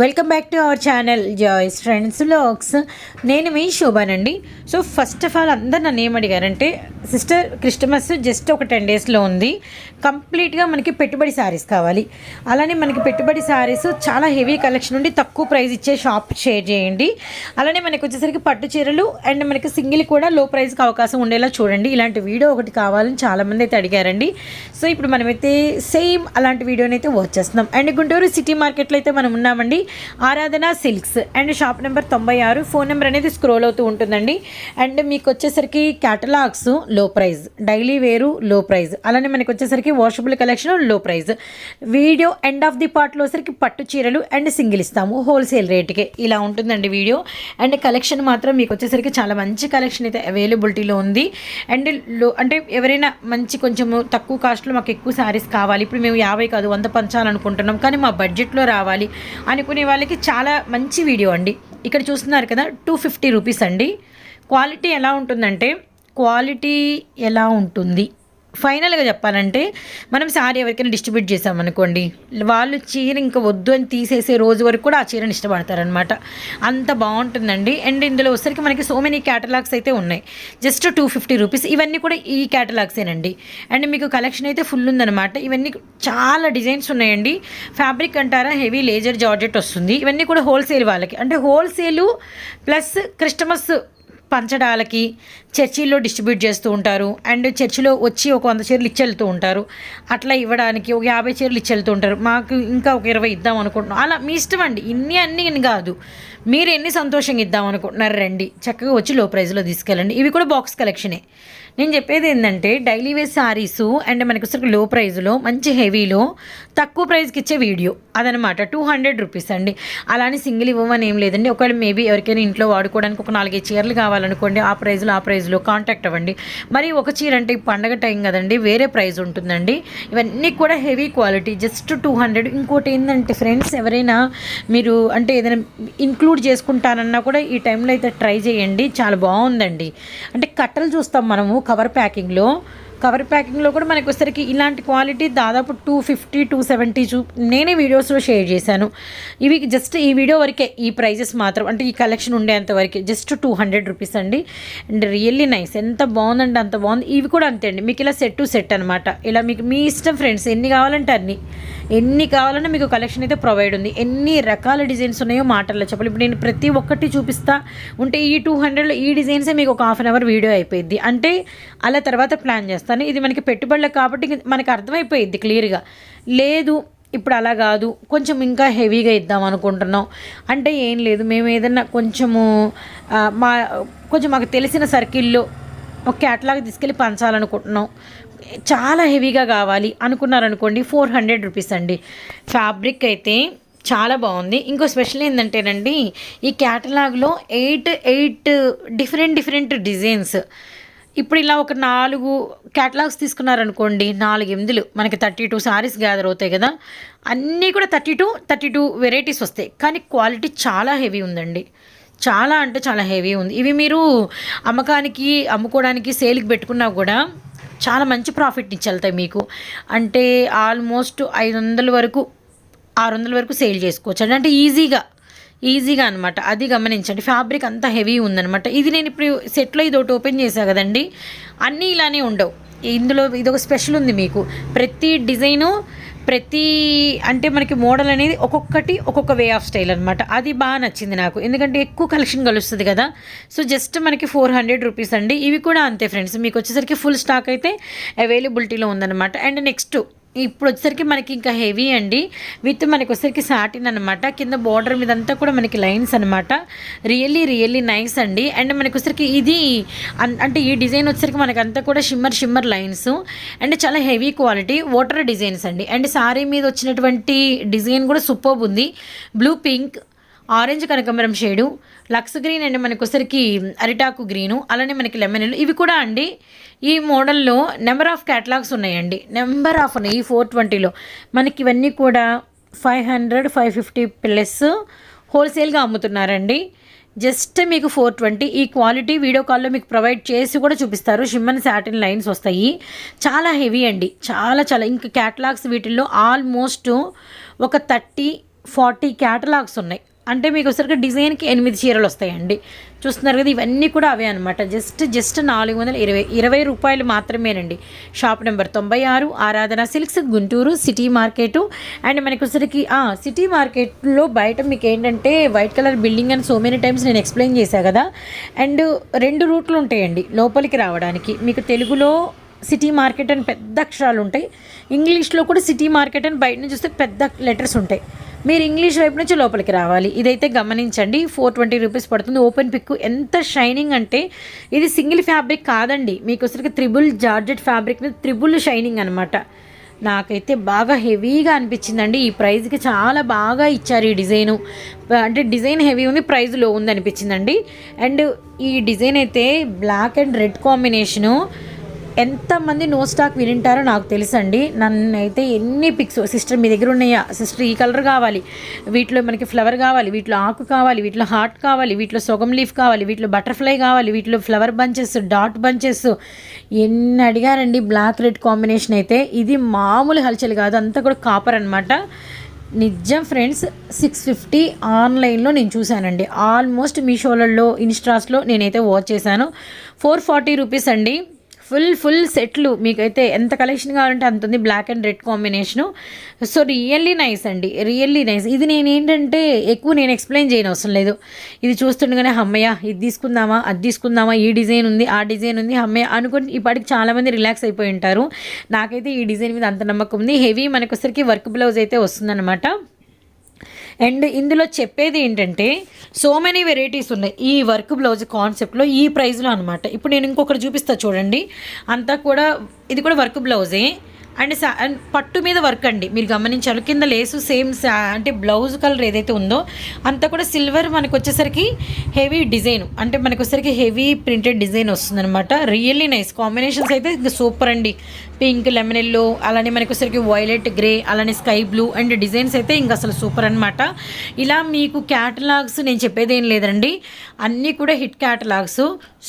Welcome back to our channel joys friends vlogs నేను మీ శోభానండి. సో ఫస్ట్ ఆఫ్ ఆల్ అందరు నన్ను ఏమడిగారంటే అడిగారంటే సిస్టర్ క్రిస్టమస్ జస్ట్ ఒక టెన్ డేస్లో ఉంది. కంప్లీట్గా మనకి పెట్టుబడి శారీస్ కావాలి. అలానే మనకి పెట్టుబడి శారీస్ చాలా హెవీ కలెక్షన్ ఉండి తక్కువ ప్రైస్ ఇచ్చే షాప్ షేర్ చేయండి. అలానే మనకి వచ్చేసరికి పట్టు చీరలు అండ్ మనకి సింగిల్ కూడా లో ప్రైస్కి అవకాశం ఉండేలా చూడండి. ఇలాంటి వీడియో ఒకటి కావాలని చాలామంది అయితే అడిగారండి. సో ఇప్పుడు మనమైతే సేమ్ అలాంటి వీడియోని అయితే వాచ్ అండ్ గుంటూరు సిటీ మార్కెట్లో అయితే మనం ఉన్నామండి. ఆరాధన సిల్క్స్. అండ్ షాప్ నెంబర్ తొంభై ఆరు ఫోన్ నెంబర్ అనేది స్క్రోల్ అవుతూ ఉంటుందండి. అండ్ మీకు వచ్చేసరికి క్యాటలాగ్స్లో ప్రైస్ డైలీ వేరు లో ప్రైస్. అలానే మనకి వచ్చేసరికి వాషబుల్ కలెక్షన్లో price. Video end of the పార్ట్లో వచ్చరికి పట్టు చీరలు అండ్ సింగిల్ ఇస్తాము హోల్సేల్ రేట్కి. ఇలా ఉంటుందండి వీడియో. అండ్ కలెక్షన్ మాత్రం మీకు వచ్చేసరికి చాలా మంచి కలెక్షన్ అయితే అవైలబిలిటీలో ఉంది. అండ్లో అంటే ఎవరైనా మంచి కొంచెము తక్కువ కాస్ట్లో మాకు ఎక్కువ శారీస్ కావాలి. ఇప్పుడు మేము యాభై కాదు వంద పంచాలనుకుంటున్నాం. కానీ మా బడ్జెట్లో రావాలి అనుకునే వాళ్ళకి చాలా మంచి వీడియో అండి. ఇక్కడ చూస్తున్నారు కదా టూ ఫిఫ్టీ రూపీస్ అండి. క్వాలిటీ ఎలా ఉంటుందంటే క్వాలిటీ ఎలా ఉంటుంది? ఫైనల్గా చెప్పాలంటే మనం శారీ ఎవరికైనా డిస్ట్రిబ్యూట్ చేసామనుకోండి వాళ్ళు చీర ఇంకా వద్దు అని తీసేసే రోజు వరకు కూడా ఆ చీరని ఇష్టపడతారనమాట అంత బాగుంటుందండి. అండ్ ఇందులో వచ్చరికి మనకి సో మెనీ క్యాటలాగ్స్ అయితే ఉన్నాయి. Just two fifty rupees. ఇవన్నీ కూడా ఈ క్యాటలాగ్సేనండి అండ్ మీకు కలెక్షన్ అయితే ఫుల్ ఉందన్నమాట. ఇవన్నీ చాలా డిజైన్స్ ఉన్నాయండి. ఫ్యాబ్రిక్ అంటారా హెవీ లేజర్ జార్జెట్ వస్తుంది. ఇవన్నీ కూడా హోల్సేల్ వాళ్ళకి. అంటే హోల్సేలు ప్లస్ క్రిస్టమస్ పంచడాలకి చర్చిల్లో డిస్ట్రిబ్యూట్ చేస్తూ ఉంటారు. అండ్ చర్చిలో వచ్చి ఒక వంద చీరలు ఇచ్చెళ్తూ ఉంటారు. అట్లా ఇవ్వడానికి ఒక యాభై చీరలు ఇచ్చెళ్తూ ఉంటారు. మాకు ఇంకా ఒక ఇరవై ఇద్దాం అనుకుంటున్నాం. అలా మీ ఇష్టం అండి. ఇన్ని అన్ని కాదు. మీరు ఎన్ని సంతోషంగా ఇద్దాం అనుకుంటున్నారు రండి. చక్కగా వచ్చి లో ప్రైజ్లో తీసుకెళ్ళండి. ఇవి కూడా బాక్స్ కలెక్షనే నేను చెప్పేది ఏంటంటే డైలీ వేర్ శారీస్ అండ్ మనకు వచ్చరికి లో ప్రైజ్లో మంచి హెవీలో తక్కువ ప్రైస్కి ఇచ్చే వీడియో అదనమాట టూ హండ్రెడ్ రూపీస్ అండి. అలానే సింగిల్ ఇవ్వమని ఏం లేదండి. ఒకవేళ మేబీ ఎవరికైనా ఇంట్లో వాడుకోవడానికి ఒక నాలుగైదు చీరలు కావాలనుకోండి ఆ ప్రైస్లో ఆ ప్రైస్లో కాంటాక్ట్ అవ్వండి. మరి ఒక చీర అంటే పండగ టైం కదండి వేరే ప్రైస్ ఉంటుందండి. ఇవన్నీ కూడా heavy quality just two hundred ఇంకోటి ఏంటంటే ఫ్రెండ్స్ ఎవరైనా మీరు అంటే ఏదైనా ఇంక్లూడ్ చేసుకుంటానన్నా కూడా ఈ టైంలో అయితే ట్రై చేయండి. చాలా బాగుందండి. అంటే కట్టలు చూస్తాం మనము కవర్ ప్యాకింగ్లో కవర్ ప్యాకింగ్లో కూడా మనకు వచ్చేసరికి ఇలాంటి క్వాలిటీ దాదాపు టూ ఫిఫ్టీ టూ సెవెంటీ చూ నేనే వీడియోస్లో షేర్ చేశాను. ఇవి జస్ట్ ఈ వీడియో వరకే ఈ ప్రైజెస్ మాత్రం అంటే ఈ కలెక్షన్ ఉండేంత వరకే జస్ట్ టూ హండ్రెడ్ రూపీస్ అండి. అండ్ రియల్లీ నైస్ ఎంత బాగుందండి అంత బాగుంది. ఇవి కూడా అంతే అండి మీకు ఇలా సెట్ టు సెట్ అనమాట ఇలా మీకు మీ ఇష్టం ఫ్రెండ్స్ ఎన్ని కావాలంటే అన్ని. ఎన్ని కావాలన్నా మీకు కలెక్షన్ అయితే ప్రొవైడ్ ఉంది. ఎన్ని రకాల డిజైన్స్ ఉన్నాయో మాటల్లో చెప్పాలి. ఇప్పుడు నేను ప్రతి ఒక్కటి చూపిస్తా ఉంటే ఈ టూ హండ్రెడ్లో ఈ డిజైన్సే మీకు ఒక హాఫ్ అన్ అవర్ వీడియో అయిపోయింది అంటే అలా తర్వాత ప్లాన్ చేస్తాను ఇది మనకి పెట్టుబడులకు కాబట్టి మనకి అర్థమైపోయింది క్లియర్గా. లేదు ఇప్పుడు అలా కాదు. కొంచెం ఇంకా హెవీగా ఇద్దాం అనుకుంటున్నాం. అంటే ఏం లేదు. మేము ఏదన్నా కొంచెము మా కొంచెం మాకు తెలిసిన సర్కిల్లో ఒక క్యాట్లాగ్ తీసుకెళ్ళి పంచాలనుకుంటున్నాం. చాలా హెవీగా కావాలి. అనుకున్నారనుకోండి ఫోర్ హండ్రెడ్ రూపీస్ అండి. ఫ్యాబ్రిక్ అయితే చాలా బాగుంది. ఇంకో స్పెషల్ ఏంటంటేనండి ఈ క్యాటలాగ్లో eight eight different different designs. ఇప్పుడు ఇలా ఒక నాలుగు క్యాటలాగ్స్ తీసుకున్నారనుకోండి నాలుగు ఎనిమిదిలు మనకి థర్టీ టూ శారీస్ గ్యాదర్ అవుతాయి కదా అన్నీ కూడా thirty two thirty two varieties వస్తాయి. కానీ క్వాలిటీ చాలా హెవీ ఉందండి. చాలా అంటే చాలా హెవీ ఉంది. ఇవి మీరు అమ్మకానికి అమ్ముకోవడానికి సేల్కి పెట్టుకున్నా కూడా చాలా మంచి ప్రాఫిట్ ఇచ్చేళ్తాయి మీకు. అంటే ఆల్మోస్ట్ ఐదు వందల వరకు ఆరు వందల వరకు సేల్ చేసుకోవచ్చు. అండి అంటే ఈజీగా ఈజీగా అనమాట అది గమనించండి. ఫ్యాబ్రిక్ అంతా హెవీ ఉందనమాట ఇది నేను ఇప్పుడు సెట్లో ఇది ఒకటి ఓపెన్ చేశాను కదండి. అన్నీ ఇలానే ఉండవు. ఇందులో ఇది ఒక స్పెషల్ ఉంది మీకు. ప్రతి డిజైను ప్రతి అంటే మనకి మోడల్ అనేది ఒక్కొక్కటి ఒక్కొక్క వే ఆఫ్ స్టైల్ అనమాట అది బాగా నచ్చింది నాకు. ఎందుకంటే ఎక్కువ కలెక్షన్ కలుస్తుంది కదా. సో జస్ట్ మనకి ఫోర్ హండ్రెడ్ రూపీస్ అండి. ఇవి కూడా అంతే ఫ్రెండ్స్. మీకు వచ్చేసరికి ఫుల్ స్టాక్ అయితే అవైలబిలిటీలో ఉందన్నమాట. అండ్ నెక్స్ట్ ఇప్పుడు వచ్చేసరికి మనకి ఇంకా హెవీ అండి. విత్ మనకి వచ్చేసరికి సాటిన్ అనమాట కింద బార్డర్ మీద అంతా కూడా మనకి లైన్స్ అనమాట రియల్లీ రియల్లీ నైస్ అండి. అండ్ మనకి వచ్చేసరికి ఇది అన్- అంటే ఈ డిజైన్ వచ్చేసరికి మనకి అంతా కూడా షిమ్మర్ షిమ్మర్ లైన్స్. అండ్ చాలా హెవీ క్వాలిటీ వాటర్ డిజైన్స్ అండి. అండ్ సారీ మీద వచ్చినటువంటి డిజైన్ కూడా సూపర్ ఉంది. బ్లూ పింక్ ఆరెంజ్ కనకంబరం షేడు లక్స్ గ్రీన్ అండి మనకు వచ్చరికి అరిటాకు గ్రీను అలానే మనకి లెమన్లు. ఇవి కూడా అండి ఈ మోడల్లో నెంబర్ ఆఫ్ క్యాటలాగ్స్ ఉన్నాయండి. నెంబర్ ఆఫ్ ఉన్నాయి ఈ ఫోర్ ట్వంటీలో. మనకి ఇవన్నీ కూడా five hundred five fifty plus హోల్సేల్గా అమ్ముతున్నారండి. జస్ట్ మీకు ఫోర్ ట్వంటీ. ఈ క్వాలిటీ వీడియో కాల్లో మీకు ప్రొవైడ్ చేసి కూడా చూపిస్తారు. షిమ్మన్ శాటిన్ లైన్స్ వస్తాయి. చాలా హెవీ అండి. చాలా చాలా. ఇంకా క్యాటలాగ్స్ వీటిల్లో ఆల్మోస్ట్ ఒక థర్టీ ఫార్టీ క్యాటలాగ్స్ ఉన్నాయి. అంటే మీకు ఒకసారి డిజైన్కి ఎనిమిది చీరలు వస్తాయండి. చూస్తున్నారు కదా ఇవన్నీ కూడా అవే అనమాట జస్ట్ జస్ట్ నాలుగు వందల ఇరవై ఇరవై రూపాయలు మాత్రమేనండి. షాప్ నెంబర్ తొంభై ఆరు Aradhana silks Guntur city market. And మనకి వచ్చరికి సిటీ మార్కెట్లో బయట మీకు ఏంటంటే వైట్ కలర్ బిల్డింగ్ అని సో మెనీ టైమ్స్ నేను ఎక్స్ప్లెయిన్ చేశాను కదా. అండ్ రెండు రూట్లు ఉంటాయండి లోపలికి రావడానికి. మీకు తెలుగులో సిటీ మార్కెట్ అని పెద్ద అక్షరాలు ఉంటాయి. ఇంగ్లీష్లో కూడా సిటీ మార్కెట్ అని బయట నుంచి చూస్తే పెద్ద లెటర్స్ ఉంటాయి. మీరు ఇంగ్లీష్ వైపు నుంచి లోపలికి రావాలి. ఇదైతే గమనించండి. ఫోర్ ట్వంటీ రూపీస్ పడుతుంది. ఓపెన్ పిక్ ఎంత షైనింగ్ అంటే ఇది సింగిల్ ఫ్యాబ్రిక్ కాదండి. మీకు వచ్చరికి త్రిబుల్ జార్జెట్ ఫ్యాబ్రిక్ మీద త్రిబుల్ షైనింగ్ అనమాట నాకైతే బాగా హెవీగా అనిపించిందండి. ఈ ప్రైజ్కి చాలా బాగా ఇచ్చారు ఈ డిజైను. అంటే డిజైన్ హెవీ ఉంది ప్రైజ్లో ఉంది అనిపించిందండి. అండ్ ఈ డిజైన్ అయితే బ్లాక్ అండ్ రెడ్ కాంబినేషను ఎంతమంది నో స్టాక్ వినింటారో నాకు తెలుసండి. నన్ను అయితే ఎన్ని పిక్స్ సిస్టర్ మీ దగ్గర ఉన్నాయా? సిస్టర్ ఈ కలర్ కావాలి. వీటిలో మనకి ఫ్లవర్ కావాలి వీటిలో ఆకు కావాలి వీటిలో హార్ట్ కావాలి వీటిలో సొగం లీఫ్ కావాలి వీటిలో బటర్ఫ్లై కావాలి వీటిలో ఫ్లవర్ బంచెస్ డాట్ బంచెస్. ఎన్ని అడిగారండి బ్లాక్ రెడ్ కాంబినేషన్ అయితే. ఇది మామూలు హల్చల్ కాదు అంతా కూడా కాపర్ అనమాట నిజం ఫ్రెండ్స్ సిక్స్ ఫిఫ్టీ ఆన్లైన్లో నేను చూశానండి. ఆల్మోస్ట్ మీషోలలో ఇన్స్టాస్లో నేనైతే వాచ్ చేశాను. ఫోర్ ఫార్టీ రూపీస్ అండి. ఫుల్ ఫుల్ సెట్లు. మీకైతే ఎంత కలెక్షన్ కావాలంటే అంత ఉంది. Black and red combination so really nice అండి. రియల్లీ నైస్ ఇది నేను ఏంటంటే ఎక్కువ నేను ఎక్స్ప్లెయిన్ చేయని అవసరం లేదు. ఇది చూస్తుండగానే అమ్మయ్య ఇది తీసుకుందామా? అది తీసుకుందామా? ఈ డిజైన్ ఉంది ఆ డిజైన్ ఉంది అమ్మయ్య అనుకుని ఇప్పటికి చాలామంది రిలాక్స్ అయిపోయి ఉంటారు. నాకైతే ఈ డిజైన్ మీద అంత నమ్మకం ఉంది. హెవీ మనకొసరికి వర్క్ బ్లౌజ్ అయితే వస్తుందన్నమాట. అండ్ ఇందులో చెప్పేది ఏంటంటే సో మెనీ వెరైటీస్ ఉన్నాయి. ఈ వర్క్ బ్లౌజ్ కాన్సెప్ట్లో ఈ ప్రైస్లో అనమాట ఇప్పుడు నేను ఇంకొకటి చూపిస్తా చూడండి. అంతా కూడా ఇది కూడా వర్క్ బ్లౌజే అండ్ అండ్ పట్టు మీద వర్క్ అండి. మీరు గమనించాలి. కింద లేసు సేమ్ అంటే బ్లౌజ్ కలర్ ఏదైతే ఉందో అంతా కూడా సిల్వర్ మనకు వచ్చేసరికి హెవీ డిజైన్. అంటే మనకు వచ్చేసరికి హెవీ ప్రింటెడ్ డిజైన్ వస్తుందన్నమాట. Really nice. కాంబినేషన్స్ అయితే సూపర్ అండి. పింక్ లెమన్ ఎల్లో అలానే మనకు వచ్చేసరికి వైలెట్ గ్రే అలానే స్కై బ్లూ అండ్ డిజైన్స్ అయితే ఇంకా అసలు సూపర్ అనమాట ఇలా మీకు క్యాటలాగ్స్ నేను చెప్పేది ఏం లేదండి. అన్నీ కూడా hit catalogues.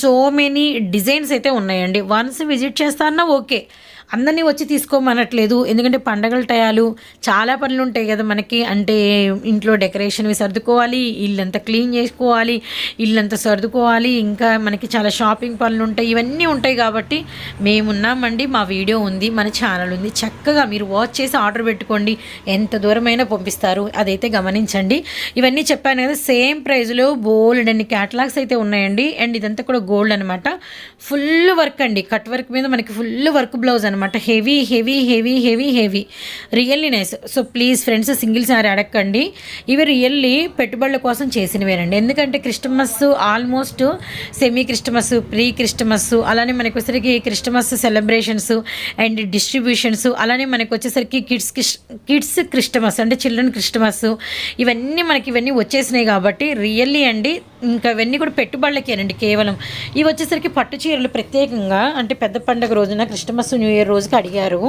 So many designs అయితే ఉన్నాయండి. వన్స్ విజిట్ చేస్తానన్నా ఓకే. అందరినీ వచ్చి తీసుకోమనట్లేదు. ఎందుకంటే పండగల టయాలు చాలా పనులు ఉంటాయి కదా మనకి. అంటే ఇంట్లో డెకరేషన్వి సర్దుకోవాలి ఇల్లంతా క్లీన్ చేసుకోవాలి ఇల్లంతా సర్దుకోవాలి ఇంకా మనకి చాలా షాపింగ్ పనులు ఉంటాయి ఇవన్నీ ఉంటాయి కాబట్టి మేమున్నామండి. మా వీడియో ఉంది మన ఛానల్ ఉంది. చక్కగా మీరు వాచ్ చేసి ఆర్డర్ పెట్టుకోండి. ఎంత దూరమైనా పంపిస్తారు. అదైతే గమనించండి. ఇవన్నీ చెప్పాను కదా సేమ్ ప్రైస్లో బోల్డ్ అన్ని క్యాటలాగ్స్ అయితే ఉన్నాయండి. అండ్ ఇదంతా కూడా గోల్డ్ అనమాట ఫుల్ వర్క్ అండి. కట్ వర్క్ మీద మనకి ఫుల్ వర్క్ బ్లౌజ్ అనమాట అనమాట. Heavy heavy heavy heavy heavy. Really nice so please friends single sari అడగండి ఇవి రియల్లీ పెట్టుబడుల కోసం చేసినవేనండి. ఎందుకంటే Christmas almost semi Christmas pre Christmas అలానే మనకు వచ్చేసరికి క్రిస్టమస్ సెలబ్రేషన్స్ అండ్ డిస్ట్రిబ్యూషన్స్ అలానే మనకు వచ్చేసరికి కిడ్స్ కిడ్స్ క్రిస్టమస్ అంటే చిల్డ్రన్ క్రిస్టమస్ ఇవన్నీ మనకి ఇవన్నీ వచ్చేసినాయి కాబట్టి రియల్లీ అండి ఇంకా ఇవన్నీ కూడా పెట్టుబడులకేనండి కేవలం. ఇవి వచ్చేసరికి పట్టు చీరలు ప్రత్యేకంగా అంటే పెద్ద పండుగ రోజున క్రిస్టమస్ న్యూ ఇయర్ రోజుకి అడిగారు.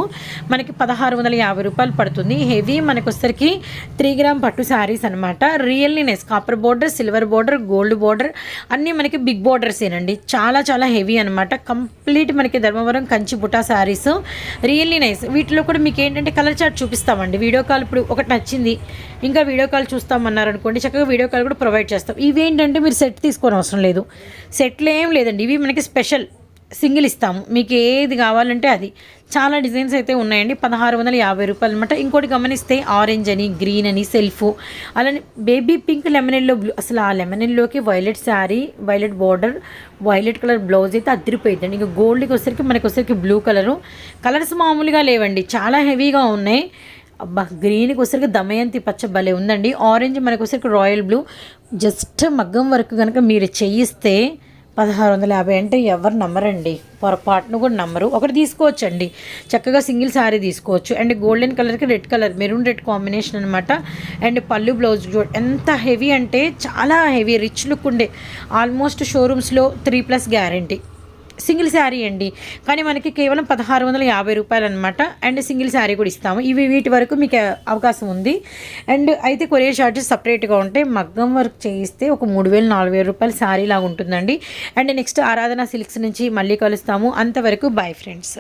మనకి పదహారు వందల యాభై రూపాయలు పడుతుంది. హెవీ మనకు వచ్చేసరికి త్రీ గ్రామ్ పట్టు శారీస్ అనమాట really nice copper border silver border gold border అన్నీ మనకి బిగ్ బోర్డర్సేనండి. చాలా చాలా హెవీ అనమాట కంప్లీట్ మనకి ధర్మవరం కంచి బుటా శారీస్. రియల్లీ నైస్ వీటిలో కూడా మీకు ఏంటంటే కలర్ చార్ట్ చూపిస్తామండి. వీడియో కాల్ ఇప్పుడు ఒకటి నచ్చింది. ఇంకా వీడియో కాల్ చూస్తామన్నారు అనుకోండి చక్కగా వీడియో కాల్ కూడా ప్రొవైడ్ చేస్తాం. ఇవేంటంటే మీరు సెట్ తీసుకోని అవసరం లేదు. సెట్లు ఏం లేదండి. ఇవి మనకి స్పెషల్. సింగిల్ ఇస్తాము. మీకు ఏది కావాలంటే అది. చాలా డిజైన్స్ అయితే ఉన్నాయండి. పదహారు వందల యాభై రూపాయలు అనమాట ఇంకోటి గమనిస్తే ఆరెంజ్ అని గ్రీన్ అని సెల్ఫ్. అలానే baby pink lemon yellow blue. అసలు ఆ లెమన్ ఎల్లోకి violet sari violet border violet colour blouse అయితే అదిరిపోయిందండి ఇంకా గోల్డ్కి వచ్చరికి మనకి వచ్చరికి బ్లూ కలరు. కలర్స్ మామూలుగా లేవండి. చాలా హెవీగా ఉన్నాయి. అబ్బా గ్రీన్కి వచ్చరికి దమయంతి పచ్చ భలే ఉందండి. ఆరెంజ్ మనకు వచ్చరికి రాయల్ బ్లూ. జస్ట్ మగ్గం వరకు కనుక మీరు చేయిస్తే పదహారు వందల యాభై అంటే ఎవరు నమ్మరండి. పొరపాటును కూడా నమ్మరు. ఒకటి తీసుకోవచ్చండి. చక్కగా సింగిల్ శారీ తీసుకోవచ్చు. అండ్ గోల్డెన్ కలర్కి red colour maroon red combination అనమాట అండ్ పళ్ళు బ్లౌజ్ ఎంత హెవీ అంటే చాలా హెవీ రిచ్ లుక్ ఉండే almost షోరూమ్స్లో three plus guarantee. Single sari అండి. కానీ మనకి కేవలం పదహారు వందల యాభై రూపాయలు అనమాట అండ్ సింగిల్ శారీ కూడా ఇస్తాము. ఇవి వీటి వరకు మీకు అవకాశం ఉంది. అండ్ అయితే కొరియర్ చార్జెస్ సపరేట్గా ఉంటే మగ్గం వర్క్ చేయిస్తే ఒక మూడు వేలు నాలుగు వేల రూపాయలు శారీ లాగా ఉంటుందండి. అండ్ నెక్స్ట్ ఆరాధన సిల్క్స్ నుంచి మళ్ళీ కలుస్తాము. అంతవరకు బాయ్ ఫ్రెండ్స్.